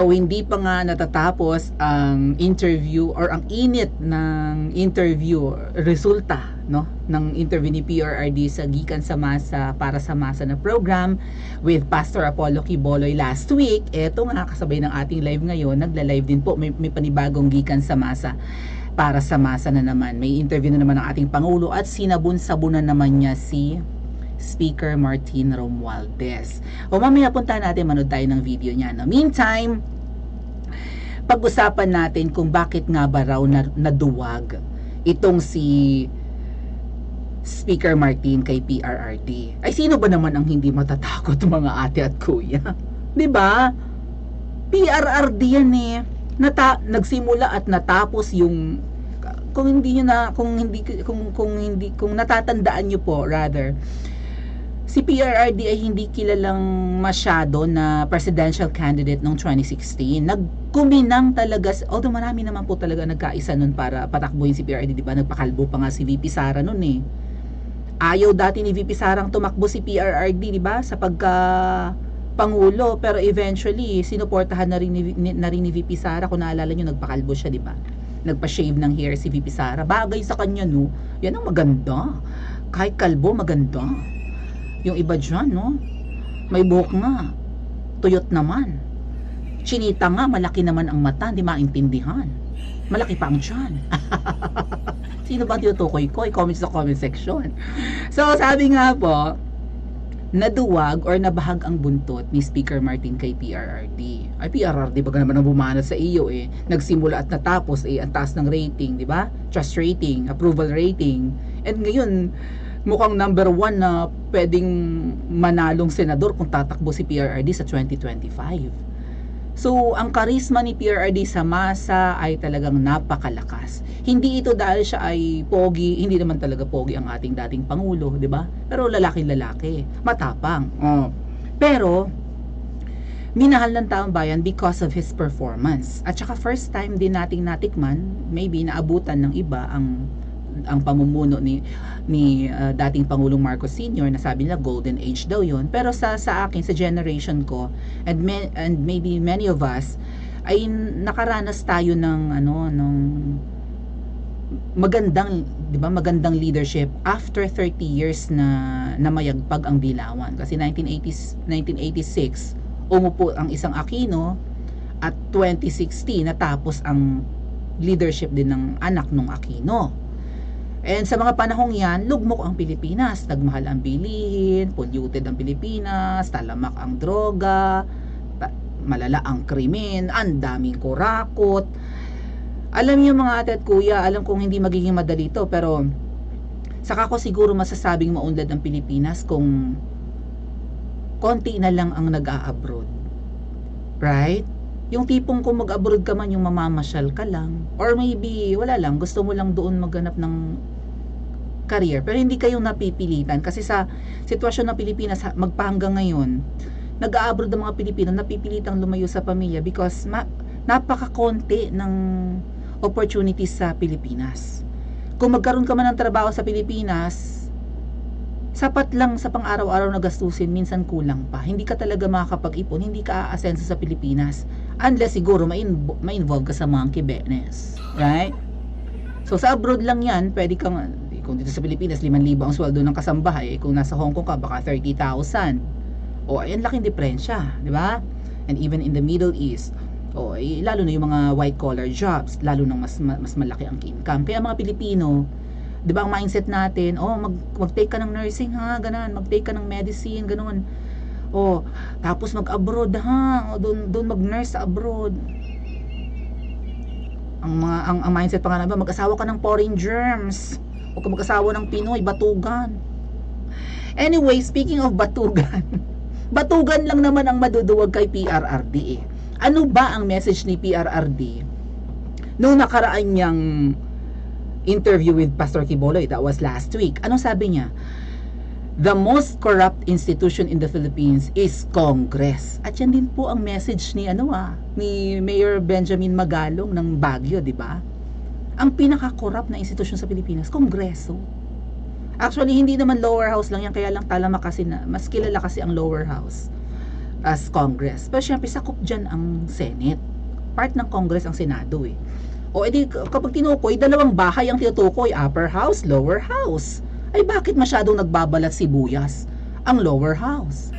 So, hindi pa nga natatapos ang interview or ang init ng interview resulta no ng interview ni PRRD sa Gikan sa Masa para sa Masa na program with Pastor Apollo Kiboloy last week. Eto nga kasabay ng ating live ngayon, nagla-live din po may, may panibagong Gikan sa Masa para sa Masa na naman. May interview na naman ng ating Pangulo at sinabun-sabunan naman niya si Speaker Martin Romualdez. O mamaya punta natin, manood tayo ng video niya. No? Meantime, pag-usapan natin kung bakit nga ba raw na, naduwag itong si Speaker Martin kay PRRD. Ay sino ba naman ang hindi matatakot mga ate at kuya? 'Di ba? PRRD yan eh. Nata nagsimula at natapos yung kung hindi niyo na kung hindi kung kung hindi kung natatandaan niyo po rather si PRRD ay hindi kilalang masyado na presidential candidate noong 2016. Nagkuminang talaga, although marami naman po talaga nagkaisa nun para patakbuhin si PRRD, di ba? Nagpakalbo pa nga si VP Sara nun eh. Ayaw dati ni VP Sarang tumakbo si PRRD, di ba? Sa pagka pangulo, pero eventually sinuportahan na rin ni, ni, na rin ni VP Sara kung naalala nyo, nagpakalbo siya, di ba? Nagpa-shave ng hair si VP Sara. Bagay sa kanya, no? Yan ang maganda. Kahit kalbo, maganda. Yung iba dyan, no? May buhok nga. Tuyot naman. Chinita nga, malaki naman ang mata, hindi maintindihan. Malaki pa ang tiyan. Sino ba tinutukoy ko? I-comment sa comment section. So, sabi nga po, naduwag or nabahag ang buntot ni Speaker Martin kay PRRD. Ay, PRRD ba naman ang bumana sa iyo eh. Nagsimula at natapos eh, ang taas ng rating, di ba? Trust rating, approval rating. And ngayon, mukhang number one na pwedeng manalong senador kung tatakbo si PRRD sa 2025. So, ang karisma ni PRRD sa masa ay talagang napakalakas. Hindi ito dahil siya ay pogi, hindi naman talaga pogi ang ating dating pangulo, 'di ba? Pero lalaki-lalaki, matapang. Oh. Pero minahal ng taong bayan because of his performance. At saka first time din nating natikman, maybe naabutan ng iba ang ang pamumuno ni ni uh, dating Pangulong Marcos Sr. na sabi nila golden age daw yon pero sa sa akin sa generation ko and me, and maybe many of us ay nakaranas tayo ng ano ng magandang 'di ba magandang leadership after 30 years na namayagpag ang Dilawan kasi 1980s 1986 umupo ang isang Aquino at 2016 natapos ang leadership din ng anak ng Aquino And sa mga panahong yan, lugmok ang Pilipinas. Nagmahal ang bilihin, polluted ang Pilipinas, talamak ang droga, malala ang krimen, ang daming kurakot. Alam niyo mga ate at kuya, alam kong hindi magiging madali to, pero saka ko siguro masasabing maunlad ang Pilipinas kung konti na lang ang nag-a-abroad. Right? Yung tipong kung mag-abroad ka man, yung mamamasyal ka lang. Or maybe, wala lang, gusto mo lang doon maghanap ng career. Pero hindi kayong napipilitan. Kasi sa sitwasyon ng Pilipinas, magpahanggang ngayon, nag-a-abroad ang mga Pilipino, napipilitang lumayo sa pamilya because ma- napaka-konti ng opportunities sa Pilipinas. Kung magkaroon ka man ng trabaho sa Pilipinas, sapat lang sa pang-araw-araw na gastusin, minsan kulang pa. Hindi ka talaga makakapag-ipon, hindi ka aasenso sa Pilipinas. Unless siguro ma-involve ka sa monkey business. Right? So sa abroad lang yan, pwede kang, kung dito sa Pilipinas, 5,000 ang sweldo ng kasambahay. Kung nasa Hong Kong ka, baka 30,000. O, ayan laking diferensya. Di ba? And even in the Middle East, o, eh, lalo na yung mga white collar jobs, lalo nang mas, mas malaki ang income. Kaya mga Pilipino, 'di ba ang mindset natin, oh mag mag-take ka ng nursing ha, ganun, mag-take ka ng medicine, ganun. Oh, tapos mag-abroad ha, oh, doon doon mag-nurse sa abroad. Ang mga ang, ang mindset pa nga naman, mag-asawa ka ng foreign germs. Huwag ka mag-asawa ng Pinoy, batugan. Anyway, speaking of batugan, batugan lang naman ang maduduwag kay PRRD. Ano ba ang message ni PRRD nung nakaraan niyang interview with Pastor Kiboloy. That was last week. Ano sabi niya? The most corrupt institution in the Philippines is Congress. At yan din po ang message ni ano ah, ni Mayor Benjamin Magalong ng Baguio, di ba? Ang pinaka-corrupt na institusyon sa Pilipinas, Kongreso. Actually, hindi naman lower house lang yan, kaya lang talama kasi na, mas kilala kasi ang lower house. as Congress. Pero syempre, sakop dyan ang Senate. Part ng Congress ang Senado eh. O edi kapag tinukoy, dalawang bahay ang tinutukoy, upper house, lower house. Ay bakit masyadong nagbabalat sibuyas ang lower house?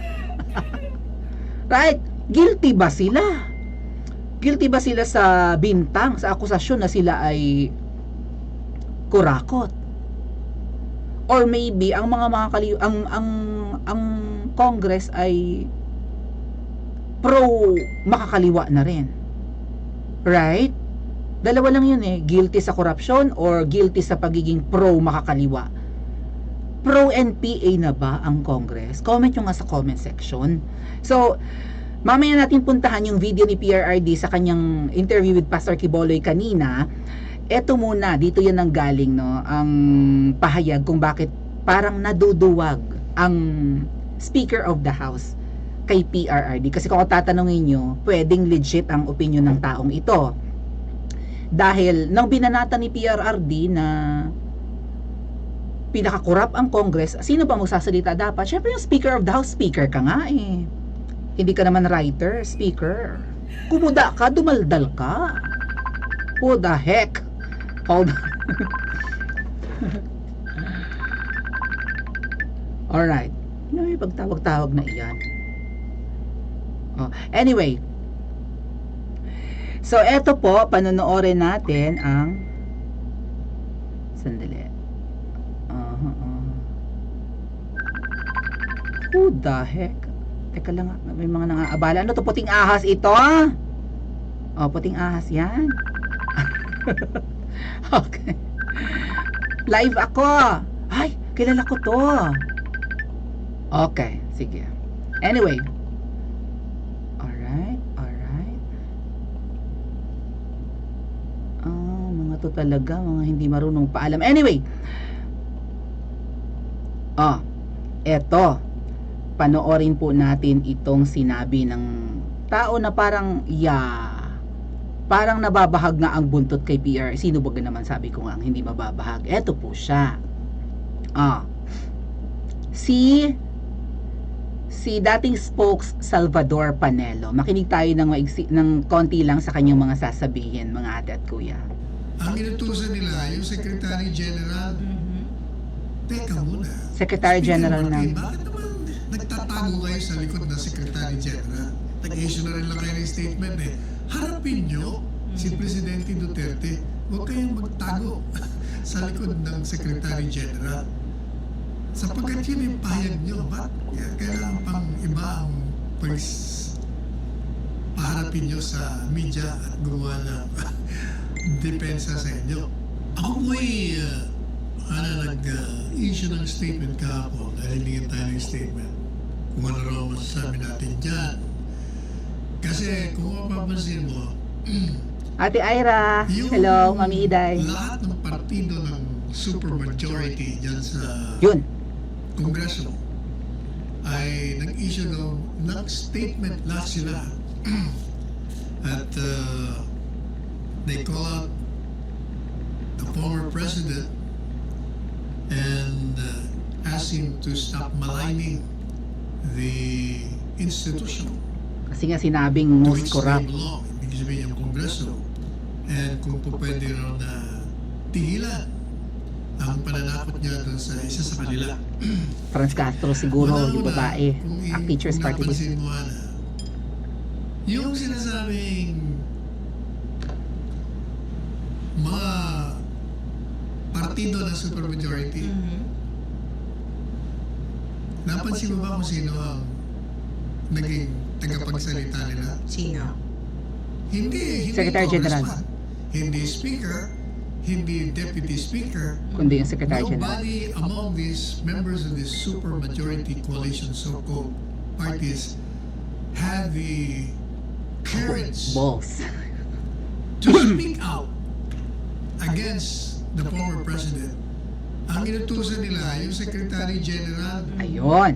right? Guilty ba sila? Guilty ba sila sa bintang, sa akusasyon na sila ay kurakot? Or maybe ang mga mga kali ang ang ang Congress ay pro makakaliwa na rin. Right? Dalawa lang yun eh, guilty sa corruption or guilty sa pagiging pro makakaliwa. Pro NPA na ba ang Congress? Comment nyo nga sa comment section. So, mamaya natin puntahan yung video ni PRRD sa kanyang interview with Pastor Kiboloy kanina. Eto muna, dito yan ang galing, no? Ang pahayag kung bakit parang naduduwag ang Speaker of the House kay PRRD. Kasi kung tatanungin nyo, pwedeng legit ang opinion ng taong ito. Dahil nang binanata ni PRRD na pinakakurap ang Congress, sino ba magsasalita dapat? Siyempre yung Speaker of the House, Speaker ka nga eh. Hindi ka naman writer, Speaker. Kumuda ka, dumaldal ka. Who the heck? Hold on. Alright. Ano may pagtawag-tawag na iyan? Oh, anyway, So, eto po, panonoodin natin ang sandali. Uh, uh. Who the heck? Teka lang, ah, may mga nangaabala. Ano to, puting ahas ito? Oh, puting ahas yan. okay. Live ako. Ay, kilala ko to. Okay, sige. Anyway. Alright, alright. Ah, mga to talaga, mga hindi marunong paalam. Anyway. Ah, eto. Panoorin po natin itong sinabi ng tao na parang, yeah, parang nababahag nga ang buntot kay PR. Sino ba naman sabi ko nga ang hindi mababahag? Eto po siya. Ah, si si dating spokes Salvador Panelo. Makinig tayo ng, maigsi, ng konti lang sa kanyang mga sasabihin, mga ate at kuya. Ang inutusan nila, yung Secretary General, teka muna. Secretary General ng... Bakit nagtatago kayo sa likod ng Secretary General? Nag-issue na rin lang kayo ng statement eh. Harapin nyo si Presidente Duterte. Huwag kayong magtago sa likod ng Secretary General. Sapagkat yun yung pahayag nyo, ba't kailangan pang iba ang pag paharapin nyo sa media at gumawa ng depensa sa inyo. Ako po'y uh, ano, nag-issue ng statement kahapon dahil hingin tayo ng statement kung ano raw masasabi natin dyan. Kasi kung mapapansin mo, Ate Ira, yung hello, Mami Iday. lahat ng partido ng supermajority dyan sa Yun, Kongreso ay nag-issue ng, ng statement lahat sila. At uh, they call out the former president and uh, ask him to stop maligning the institution kasi nga sinabing to most corrupt. belong. Ibig sabihin yung Kongreso. And kung po pwede raw na tigilan ang pananakot niya doon sa isa sa kanila. Franz Castro siguro, yung Una-una, babae. Ang teacher's party list. napansin mo, Ana, yung sinasabing mga partido ng supermajority, napansin mo ba kung sino ang naging tagapagsalita nila? Sino? Hindi, hindi Secretary General. congressman, Hindi speaker, hindi deputy speaker, Kundi yung Secretary General. Nobody among these members of this super majority coalition so-called parties had the courage Balls. to speak out against the former president. Ang inutusan nila, yung Secretary General, Ayun.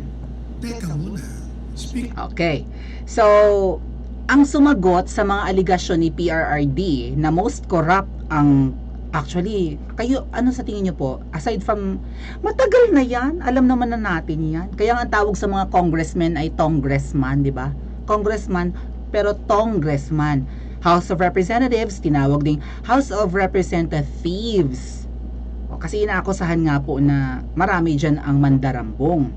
teka muna, speak Okay. So, ang sumagot sa mga aligasyon ni PRRD na most corrupt ang actually, kayo, ano sa tingin nyo po? Aside from, matagal na yan, alam naman na natin yan. Kaya ang tawag sa mga congressmen ay congressman, di ba? congressman pero congressman. House of Representatives, tinawag ding House of Representatives. O, kasi inaakusahan nga po na marami dyan ang mandarambong.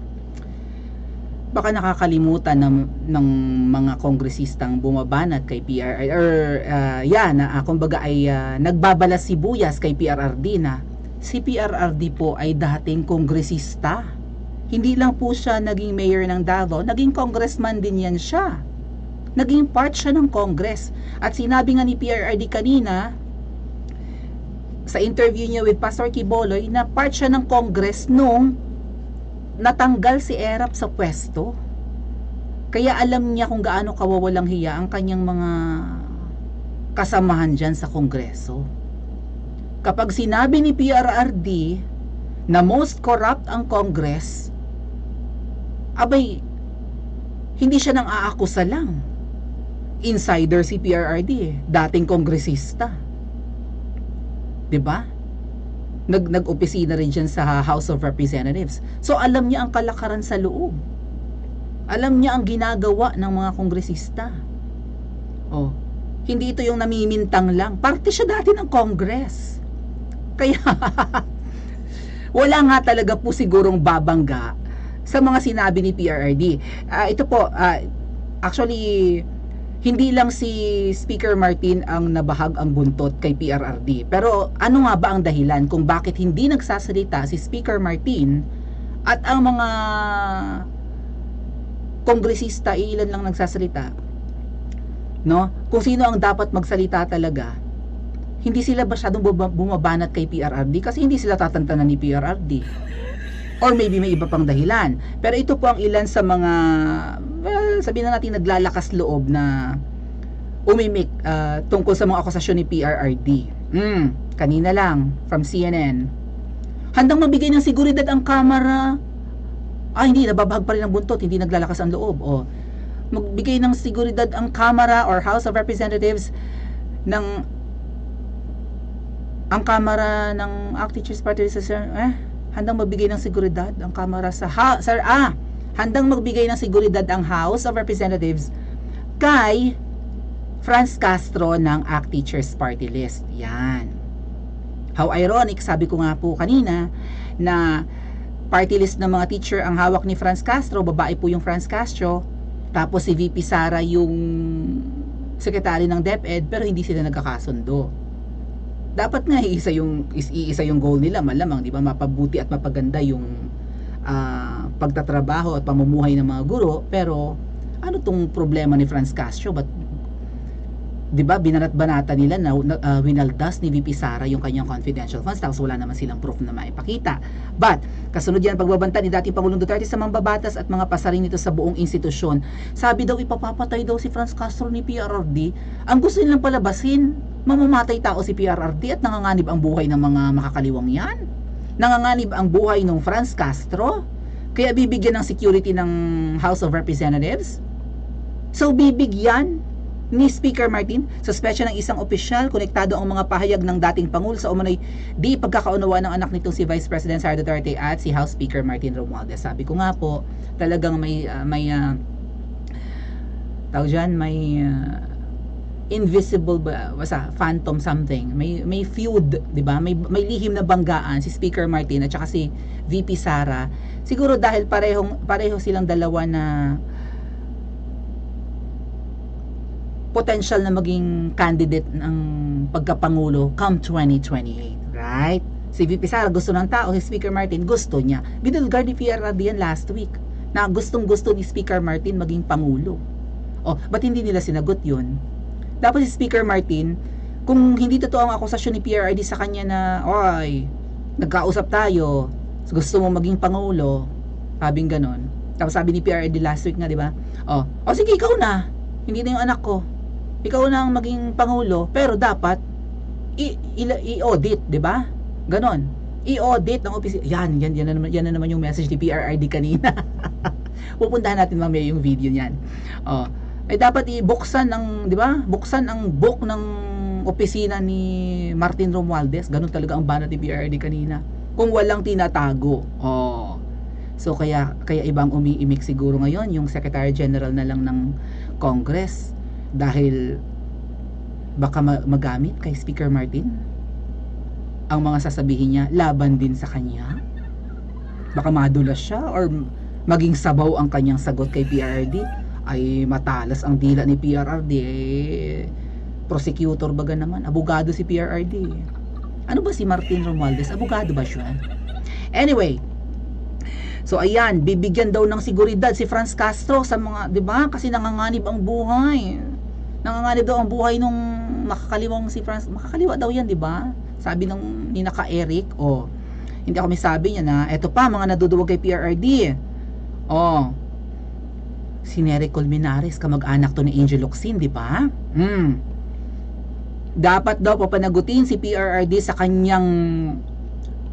Baka nakakalimutan ng, ng mga kongresistang bumabanat kay PRR or uh, yan, na uh, kumbaga ay uh, nagbabalas sibuyas kay PRRD na si PRRD po ay dating kongresista. Hindi lang po siya naging mayor ng Davao, naging congressman din yan siya. Naging part siya ng Congress. At sinabi nga ni PRRD kanina, sa interview niya with Pastor Kiboloy, na part siya ng Congress nung natanggal si Erap sa pwesto. Kaya alam niya kung gaano kawawalang hiya ang kanyang mga kasamahan dyan sa Kongreso. Kapag sinabi ni PRRD na most corrupt ang Congress, abay, hindi siya nang aakusa lang. Insider si PRRD dating kongresista. 'Di ba? Nag nag-opisina rin diyan sa House of Representatives. So alam niya ang kalakaran sa loob. Alam niya ang ginagawa ng mga kongresista. Oh, hindi ito yung namimintang lang. Parte siya dati ng Congress. Kaya wala nga talaga po sigurong babangga sa mga sinabi ni PRRD. Ah, ito po, ah, actually, hindi lang si Speaker Martin ang nabahag ang buntot kay PRRD. Pero ano nga ba ang dahilan kung bakit hindi nagsasalita si Speaker Martin at ang mga kongresista, ilan lang nagsasalita? No? Kung sino ang dapat magsalita talaga, hindi sila masyadong buma- bumabanat kay PRRD kasi hindi sila tatantanan ni PRRD. Or maybe may iba pang dahilan. Pero ito po ang ilan sa mga, well, sabihin na natin naglalakas loob na umimik ah, tungkol sa mga akusasyon ni PRRD. Mm, kanina lang, from CNN. Handang magbigay ng seguridad ang kamera. Ah, hindi, nababahag pa rin ang buntot, hindi naglalakas ang loob. O, magbigay ng seguridad ang Kamara or House of Representatives ng ang Kamara ng Act Teachers Party eh, handang magbigay ng seguridad ang Kamara sa ha, sir, ah, handang magbigay ng seguridad ang House of Representatives kay Franz Castro ng ACT Teachers Party List. Yan. How ironic, sabi ko nga po kanina, na party list ng mga teacher ang hawak ni Franz Castro, babae po yung Franz Castro, tapos si VP Sara yung sekretary ng DepEd, pero hindi sila nagkakasundo. Dapat nga iisa yung is iisa yung goal nila malamang, 'di ba? Mapabuti at mapaganda yung ah, pagtatrabaho at pamumuhay ng mga guro, pero ano tong problema ni Franz Castro? Ba't 'di ba binanat-banata nila na, uh, winaldas ni VP Sara yung kanyang confidential funds tapos wala naman silang proof na maipakita. But kasunod yan pagbabanta ni dating Pangulong Duterte sa mambabatas at mga pasaring nito sa buong institusyon. Sabi daw ipapapatay daw si Franz Castro ni PRRD. Ang gusto nilang palabasin, mamamatay tao si PRRD at nanganganib ang buhay ng mga makakaliwang yan. Nanganganib ang buhay ng Franz Castro. Kaya bibigyan ng security ng House of Representatives. So bibigyan ni Speaker Martin, suspetsya ng isang opisyal, konektado ang mga pahayag ng dating Pangulo sa umano'y di pagkakaunawa ng anak nitong si Vice President Sara Duterte at si House Speaker Martin Romualdez. Sabi ko nga po, talagang may, uh, may, uh, tawag dyan, may, uh, invisible ba basta phantom something may may feud 'di ba may may lihim na banggaan si Speaker Martin at saka si VP Sara siguro dahil parehong pareho silang dalawa na potential na maging candidate ng pagkapangulo come 2028. Right? Si VP Sara gusto ng tao, si Speaker Martin gusto niya. Binulgar ni PRRD yan last week na gustong gusto ni Speaker Martin maging pangulo. O, ba't hindi nila sinagot yun? Dapat si Speaker Martin, kung hindi totoo ang akusasyon ni PRRD sa kanya na, oy, nagkausap tayo, gusto mo maging pangulo, sabing ganon. Tapos sabi ni PRRD last week nga, di ba? O, o sige, ikaw na. Hindi na yung anak ko ikaw na ang maging pangulo pero dapat i-audit, 'di ba? Ganon. I-audit ng opisina. Yan, yan, yan na naman, yan na naman yung message ni PRRD kanina. Pupuntahan natin mamaya yung video niyan. Oh, ay dapat ibuksan ng, 'di ba? Buksan ang book ng opisina ni Martin Romualdez. Ganon talaga ang banat ni PRRD kanina. Kung walang tinatago. Oh. So kaya kaya ibang umiimik siguro ngayon yung Secretary General na lang ng Congress dahil baka ma- magamit kay Speaker Martin ang mga sasabihin niya laban din sa kanya baka madulas siya or maging sabaw ang kanyang sagot kay PRRD ay matalas ang dila ni PRRD eh, prosecutor baga naman abogado si PRRD ano ba si Martin Romualdez abogado ba siya anyway So ayan, bibigyan daw ng seguridad si Franz Castro sa mga, 'di ba? Kasi nanganganib ang buhay. Nanganganib daw ang buhay nung makakaliwang si Franz. Makakaliwa daw 'yan, 'di ba? Sabi ng ni naka Eric, oh. Hindi ako may sabi niya na, eto pa mga naduduwag kay PRRD. Oh. Si Nery Colmenares, kamag-anak to ni Angel Locsin, 'di ba? Hmm. Dapat daw papanagutin si PRRD sa kanyang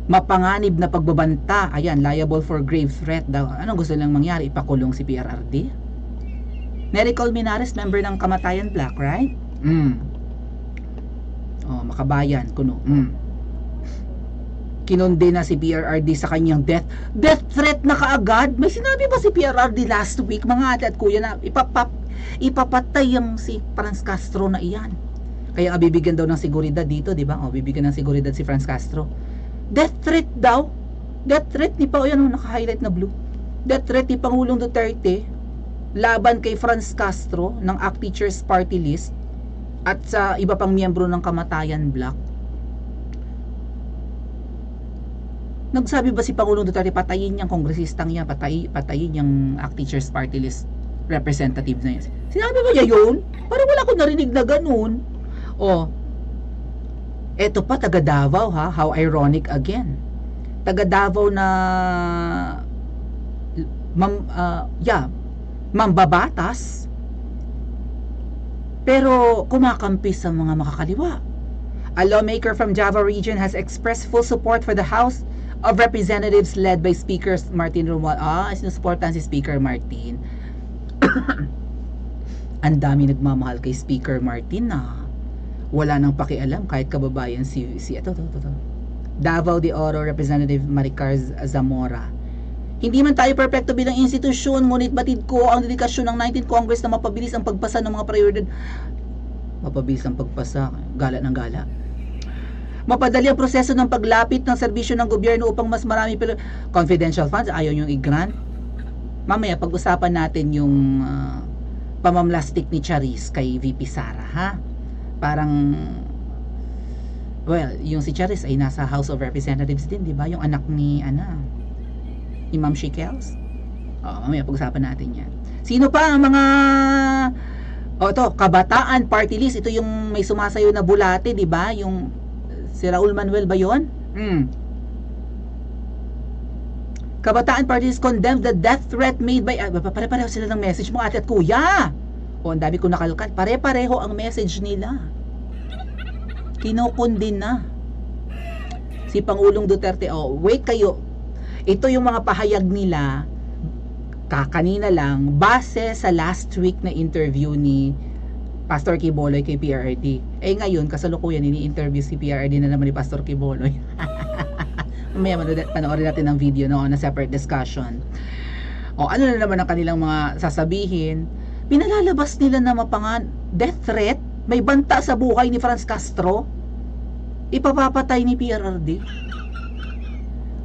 mapanganib na pagbabanta. Ayan, liable for grave threat daw. Anong gusto lang mangyari? Ipakulong si PRRD? Nery Colmenares, member ng Kamatayan Black, right? Mm. Oh, makabayan, kuno. Mm. Kinonde na si PRRD sa kanyang death. Death threat na kaagad? May sinabi ba si PRRD last week, mga ate at kuya, na ipapap, ipapatay yung si Franz Castro na iyan? Kaya nga bibigyan daw ng seguridad dito, di ba? O, bibigyan ng seguridad si Franz Castro. Death threat daw. Death threat ni pa, yan o, naka-highlight na blue. Death threat ni Pangulong Duterte laban kay Franz Castro ng ACT Teachers Party List at sa iba pang miyembro ng Kamatayan Black. Nagsabi ba si Pangulong Duterte patayin niyang kongresistang niya, patay, patayin niyang ACT Teachers Party List representative na yan? Sinabi ba niya yun? Parang wala ko narinig na ganun. O, eto pa, taga Davao ha, how ironic again. Taga Davao na, mam, ah, yeah, mambabatas, pero kumakampi sa mga makakaliwa. A lawmaker from Java region has expressed full support for the House of Representatives led by Speaker Martin Romuald. Ah, sinusuportahan si Speaker Martin. Ang dami nagmamahal kay Speaker Martin na wala nang pakialam kahit kababayan si si ito, ito, ito, ito. Davao de Oro Representative Maricar Zamora. Hindi man tayo perpekto bilang institusyon, ngunit batid ko ang dedikasyon ng 19th Congress na mapabilis ang pagpasa ng mga prioridad. Mapabilis ang pagpasa, gala ng gala. Mapadali ang proseso ng paglapit ng serbisyo ng gobyerno upang mas marami pero confidential funds ayaw yung i-grant. Mamaya pag-usapan natin yung ah, pamamlastik ni Charis kay VP Sara, ha? Parang well, yung si Charis ay nasa House of Representatives din, di ba? Yung anak ni ana ni Ma'am Shikels. Oo, mamaya pag-usapan natin yan. Sino pa ang mga o ito, Kabataan Party List. Ito yung may sumasayo na bulate, di ba? Yung si Raul Manuel ba yun? Hmm. Kabataan Party List condemned the death threat made by... Ah, pare-pareho sila ng message mo, ate at kuya. O, ang dami ko nakalkat. Pare-pareho ang message nila. Kinukundin na. Si Pangulong Duterte, oh, wait kayo. Ito yung mga pahayag nila kakanina lang base sa last week na interview ni Pastor Kiboloy kay PRD. Eh ngayon, kasalukuyan ini-interview si PRD na naman ni Pastor Kiboloy. Mamaya panoorin natin ang video no, na separate discussion. O ano na naman ang kanilang mga sasabihin? Pinalalabas nila na mapangan death threat, may banta sa buhay ni Franz Castro. Ipapapatay ni PRRD.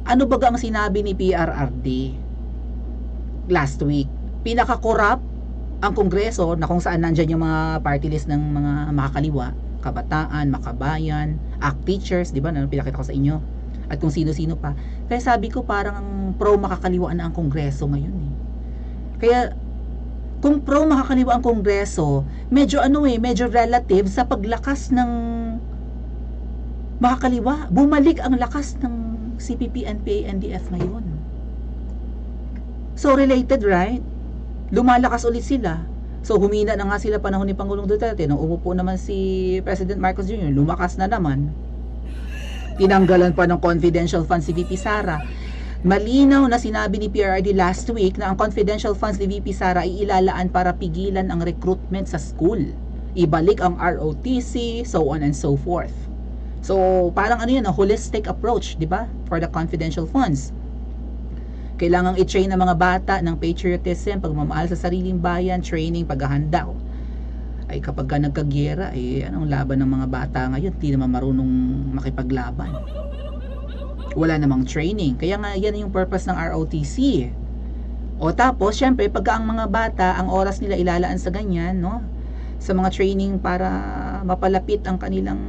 Ano baga ang sinabi ni PRRD last week? Pinaka-corrupt ang Kongreso na kung saan nandyan yung mga party list ng mga makakaliwa, kabataan, makabayan, act teachers, di ba? Na pinakita ko sa inyo. At kung sino-sino pa. Kaya sabi ko parang pro makakaliwa na ang Kongreso ngayon eh. Kaya kung pro makakaliwa ang Kongreso, medyo ano eh, medyo relative sa paglakas ng makakaliwa. Bumalik ang lakas ng CPP, NPA, NDF ngayon. So related, right? Lumalakas ulit sila. So humina na nga sila panahon ni Pangulong Duterte. Nung umupo naman si President Marcos Jr., lumakas na naman. Tinanggalan pa ng confidential funds si VP Sara. Malinaw na sinabi ni PRRD last week na ang confidential funds ni VP Sara ay ilalaan para pigilan ang recruitment sa school. Ibalik ang ROTC, so on and so forth. So, parang ano yun, a holistic approach, di ba? For the confidential funds. Kailangang i-train ng mga bata ng patriotism, pagmamahal sa sariling bayan, training, paghahanda. Ay kapag ka nagkagyera, eh anong laban ng mga bata ngayon? Hindi naman marunong makipaglaban. Wala namang training. Kaya nga yan yung purpose ng ROTC. O tapos, syempre, pagka ang mga bata, ang oras nila ilalaan sa ganyan, no? Sa mga training para mapalapit ang kanilang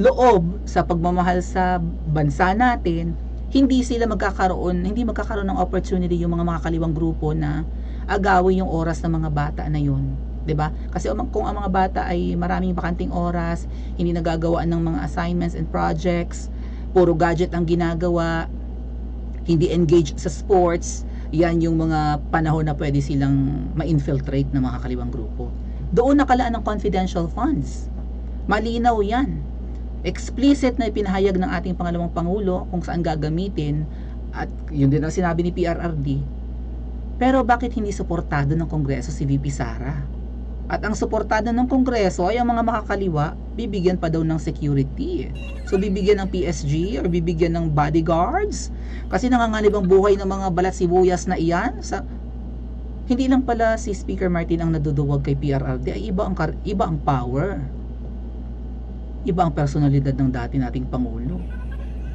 loob sa pagmamahal sa bansa natin, hindi sila magkakaroon, hindi magkakaroon ng opportunity yung mga makakaliwang grupo na agawin yung oras ng mga bata na yun. 'di ba? Kasi kung ang mga bata ay maraming bakanting oras, hindi nagagawa ng mga assignments and projects, puro gadget ang ginagawa, hindi engaged sa sports, yan yung mga panahon na pwede silang ma-infiltrate ng mga kaliwang grupo. Doon nakalaan ng confidential funds. Malinaw yan. Explicit na ipinahayag ng ating pangalawang pangulo kung saan gagamitin at yun din ang sinabi ni PRRD. Pero bakit hindi suportado ng Kongreso si VP Sara? At ang suportado ng Kongreso ay ang mga makakaliwa, bibigyan pa daw ng security. So bibigyan ng PSG or bibigyan ng bodyguards? Kasi nanganganib ang buhay ng mga balat sibuyas na iyan sa hindi lang pala si Speaker Martin ang naduduwag kay PRRD, ay iba ang kar- iba ang power. Iba ang personalidad ng dati nating pangulo.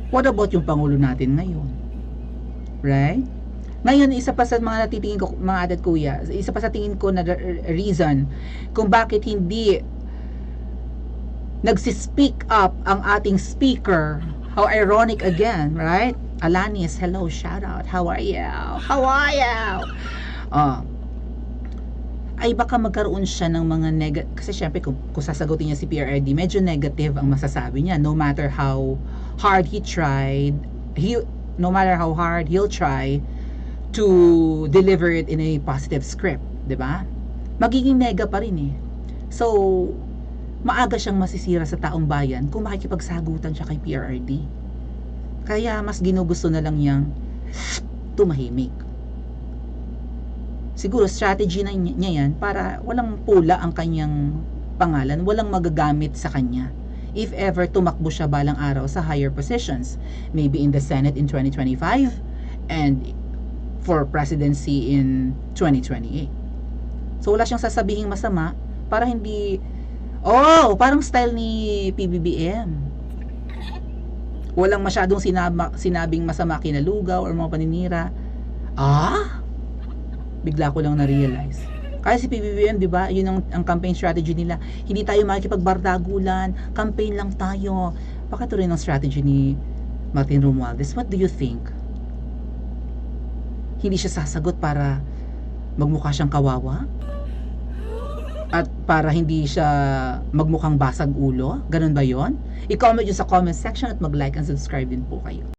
What about yung pangulo natin ngayon? Right? Ngayon, isa pa sa mga natitingin ko, mga adat kuya, isa pa sa tingin ko na reason kung bakit hindi nagsispeak up ang ating speaker. How ironic again, right? Alanis, hello, shout out. How are you? How are you? Ah, ay baka magkaroon siya ng mga negative kasi syempre kung, kung sasagutin niya si PRRD medyo negative ang masasabi niya no matter how hard he tried he no matter how hard he'll try to deliver it in a positive script, 'di ba? Magiging nega pa rin eh. So, maaga siyang masisira sa taong bayan kung makikipagsagutan siya kay PRRD. Kaya mas ginugusto na lang niyang tumahimik. Siguro strategy na niya yan para walang pula ang kanyang pangalan, walang magagamit sa kanya. If ever tumakbo siya balang araw sa higher positions, maybe in the Senate in 2025 and for presidency in 2028. So wala siyang sasabihing masama para hindi Oh, parang style ni PBBM. Walang masyadong sinaba, sinabing masama kina Lugaw or mga paninira. Ah? Bigla ko lang na-realize. Kaya si PBBM, di ba, yun ang, ang campaign strategy nila. Hindi tayo makikipagbardagulan, campaign lang tayo. Bakit ito rin ang strategy ni Martin Romualdez? What do you think? Hindi siya sasagot para magmukha siyang kawawa? At para hindi siya magmukhang basag ulo? Ganun ba yon? I-comment yun sa comment section at mag-like and subscribe din po kayo.